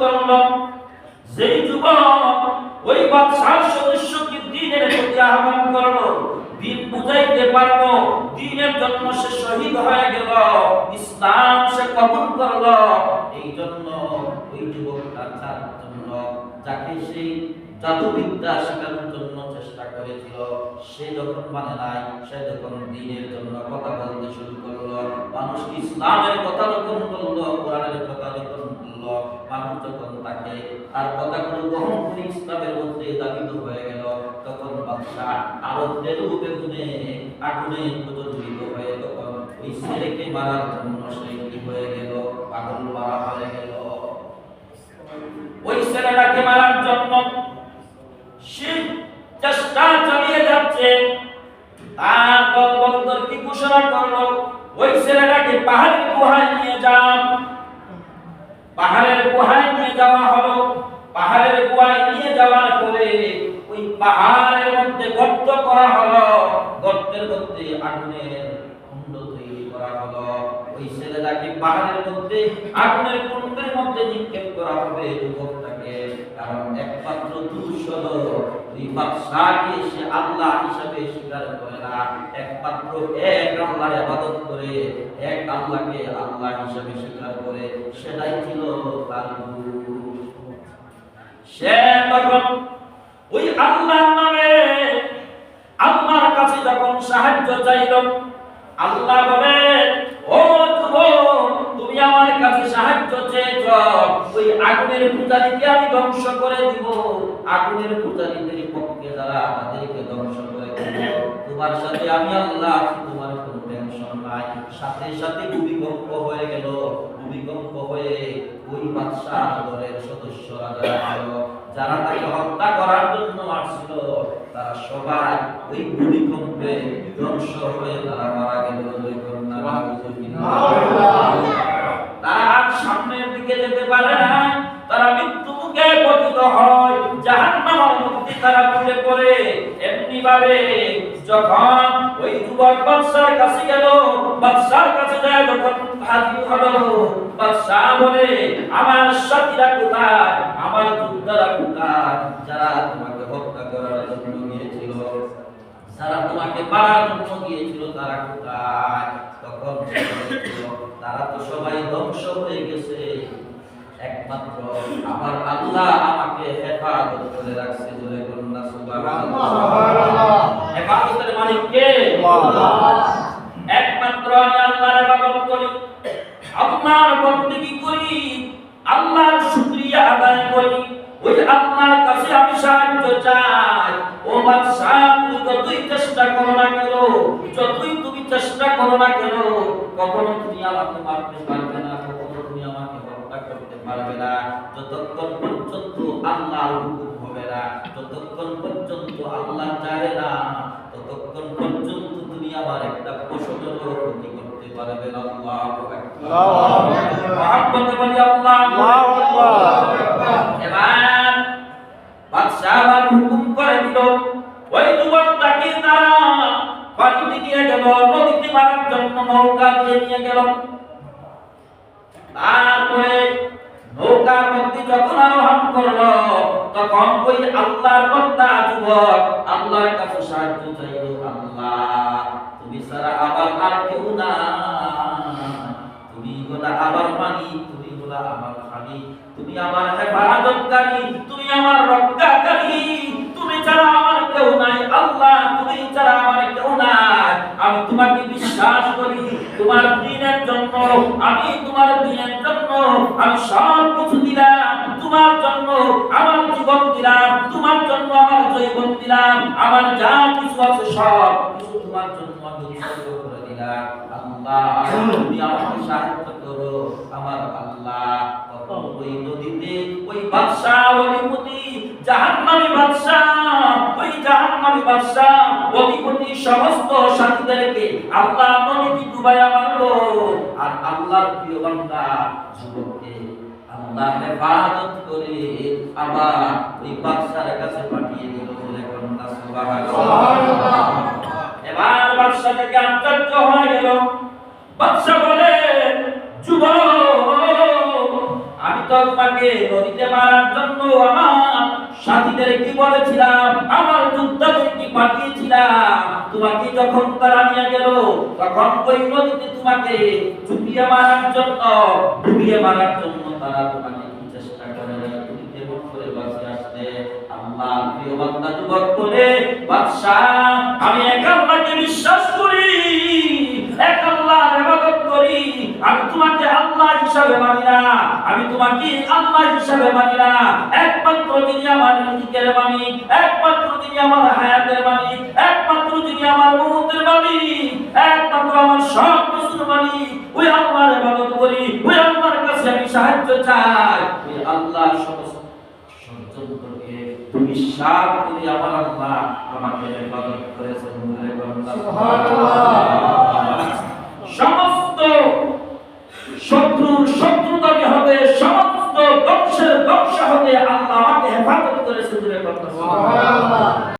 করল যেই যুবক ওই বাদশার সদস্যকে দিনের প্রতি আহ্বান করল, দিন বুঝাইতে পারল, দিনের জন্য সে শহীদ হয়ে গেল, ইসলাম সে কবুল করল। এই জন্য ওই যুবকটা তার জন্য, যাকে সেই জাদুবিদ্যা শেখানোর জন্য চেষ্টা করেছিল, সে যখন মানে নাই, সে যখন দিনের জন্য কথা বলতে শুরু করল মানুষ ইসলামের কথা যখন বলল, কোরআনের কথা যখন বলল মানুষ যখন তাকে। তার কথাগুলো গ্রহণ ইসলামের মধ্যে দাবিত হয়ে গেল, তখন বাদশাহ আরও তেরু বেগুনে আগুনে প্রজ্বলিত হয়ে তখন ওই ছেলেকে মারার জন্য সে কি হয়ে গেল? পাগল মারা হয়ে গেল। ওই ছেলেটাকে মারার জন্য সে চেষ্টা চালিয়ে যাচ্ছে। তার দলবন্ধর কি ঘোষণা করল? ওই ছেলেটাকে পাহাড়ের গুহায় নিয়ে যান পাহাড়ের গুহায় নিয়ে যাওয়া হলো পাহাড়ের গুহায় নিয়ে যাওয়ার পরে ওই পাহাড়ের মধ্যে গর্ত করা হলো। গর্তের মধ্যে আগুনের কুণ্ড তৈরি করা হলো। ওই ছেলেটাকে পাহাড়ের মধ্যে, আগুনের কুণ্ডের মধ্যে নিক্ষেপ করা হবে যুবকটাকে। কারণ একমাত্র বাদশাহকে সে আল্লাহ হিসাবে স্বীকার করে না। একমাত্র এক আল্লাহর ইবাদত করে, এক আল্লাহকে আল্লাহ হিসাবে স্বীকার করে। সেটাই ছিল তার সে তখন ওই আল্লাহর নামে আল্লাহর কাছে যখন সাহায্য আল্লাহ বলে ও তুমি আমার কাছে সাহায্য চেয়েছ। ওই আগুনের পূজারীকে আমি ধ্বংস করে দিব। আগুনের পূজারীদের পক্ষে যারা তাদেরকে ধ্বংস করে দিব, তোমার সাথে আমি আল্লাহ তোমার কোনো টেনশন নাই। সাথে সাথে ভূমিকম্প হয়ে গেল। ভূমিকম্প হয়ে ওই বাদশাহ দলের সদস্যরা যারা যারা তাকে হত্যা করার জন্য আসছিল তারা সবাই ওই ভূমিকম্পে ধ্বংস হয়ে তারা মারা গেল তারা আর সামনের দিকে যেতে পারে না। তারা মৃত্যু মুখে পতিত হয়। জাহান্নামের মধ্যে তারা পড়ে পড়ে। এমনি ভাবে যখন ওই যুবক বাদশার কাছে গেল বাদশার কাছে যায় যখন হাজির হলো। বাদশাহ বলে আমার সাথীরা কোথায়? আমার যোদ্ধারা কোথায়? যারা হত্যা করার জন্য গিয়েছিল যারা তোমাকে মারার জন্য গিয়েছিল তারা কোথায়? তখন তারা তো সবাই ধ্বংস হয়ে গেছে। একমাত্র আমার আল্লাহ আমাকে হেফাজত করে রাখছে বলে সুবহানাল্লাহ। হেফাজতের মালিক কে? একমাত্র আমি আল্লাহর ইবাদত করি আল্লাহর বন্দেগী করি আল্লাহর শুকরিয়া আদায় করি ওই আল্লাহর কাছে আমি সাহায্য চাই ও বাদশাহ তুমি যতই চেষ্টা করো না কেন যতই তুমি চেষ্টা করো না কেন কখনো তুমি আমাকে মারতে পারবে না কখনো তুমি আমাকে হত্যা করতে পারবে না যতক্ষণ পর্যন্ত আল্লাহর হুকুম হবে না যতক্ষণ পর্যন্ত আল্লাহ চাহে না ততক্ষণ পর্যন্ত তুমি আমার একটা পশুদেরও ক্ষতি করতে পারবে না আল্লাহু বলি আল্লাহু গেল মারার জন্য নৌকা দিয়ে নিয়ে গেল। তারপরে মধ্যে যখন আরোহণ করল, তখন ওই আল্লাহর বান্দা যুবক আল্লাহর কাছে সাহায্য চাইল, আল্লাহ, তুমি ছাড়া আবার আর কেউ না তুমি গোলা আবার তুমি গোলা আমার খালি তুমি আমার হেফাজতকারী, তুমি আমার রক্ষাকারী। তুমি ছাড়া জন্য আমি তোমার দিনের জন্য আমি সব কিছু দিলাম তোমার জন্য আমার জীবন দিলাম তোমার জন্য আমার জীবন দিলাম আমার যা কিছু আছে সব কিছু তোমার জন্য আমি উৎসর্গ করে দিলাম। আল্লাহ তুমি আমাকে সাহায্য করো আমার আল্লাহ। ওই নদীতে ওই বাদশাহ অধিপতি জাহান্নামী বাদশাহ ওই জাহান্নামী বাদশাহ। অধিপতি সমস্ত সাথীদেরকে আল্লাহ নদীতে ডুবাইয়া মারলো আর আল্লাহর প্রিয় বান্দা যুবককে আল্লাহ হেফাজত করে আবার ওই বাদশার কাছে পাঠিয়ে দিল বলে কন্যা সুবহানাল্লাহ। এবার বাদশা থেকে আশ্চর্য হয়ে গেল। বাদশা বলে, যুবক, আমি তো তোমাকে নদীতে মারার জন্য আমার সাথীদের কি বলেছিলাম? আমার যোদ্ধাদের কি পাঠিয়েছিলাম। তোমাকে যখন তারা নিয়ে গেল, তখন ওই নদীতে তোমাকে চুপিয়ে মারার জন্য, ডুবিয়ে মারার জন্য তারা তোমাকে আমি এক বিশ্বাস করি এক আল্লাহর ইবাদত করি আমি তোমাকে আল্লাহ হিসাবে মানি না। আমি তোমাকে আল্লাহ হিসাবে মানি না। একমাত্র যিনি আমার রিজিকের মালিক, একমাত্র যিনি আমার হায়াতের মালিক, একমাত্র যিনি আমার মৌতের মালিক, একমাত্র আমার সব কিছুর মালিক। ওই আল্লাহর ইবাদত করি, ওই আল্লাহর কাছে আমি সাহায্য চাই। ওই আল্লাহর সমস্ত ষড়যন্ত্রকে বিশ্বাস করি আমার আল্লাহ আমাকে ইবাদত করেছেন বলে Amen.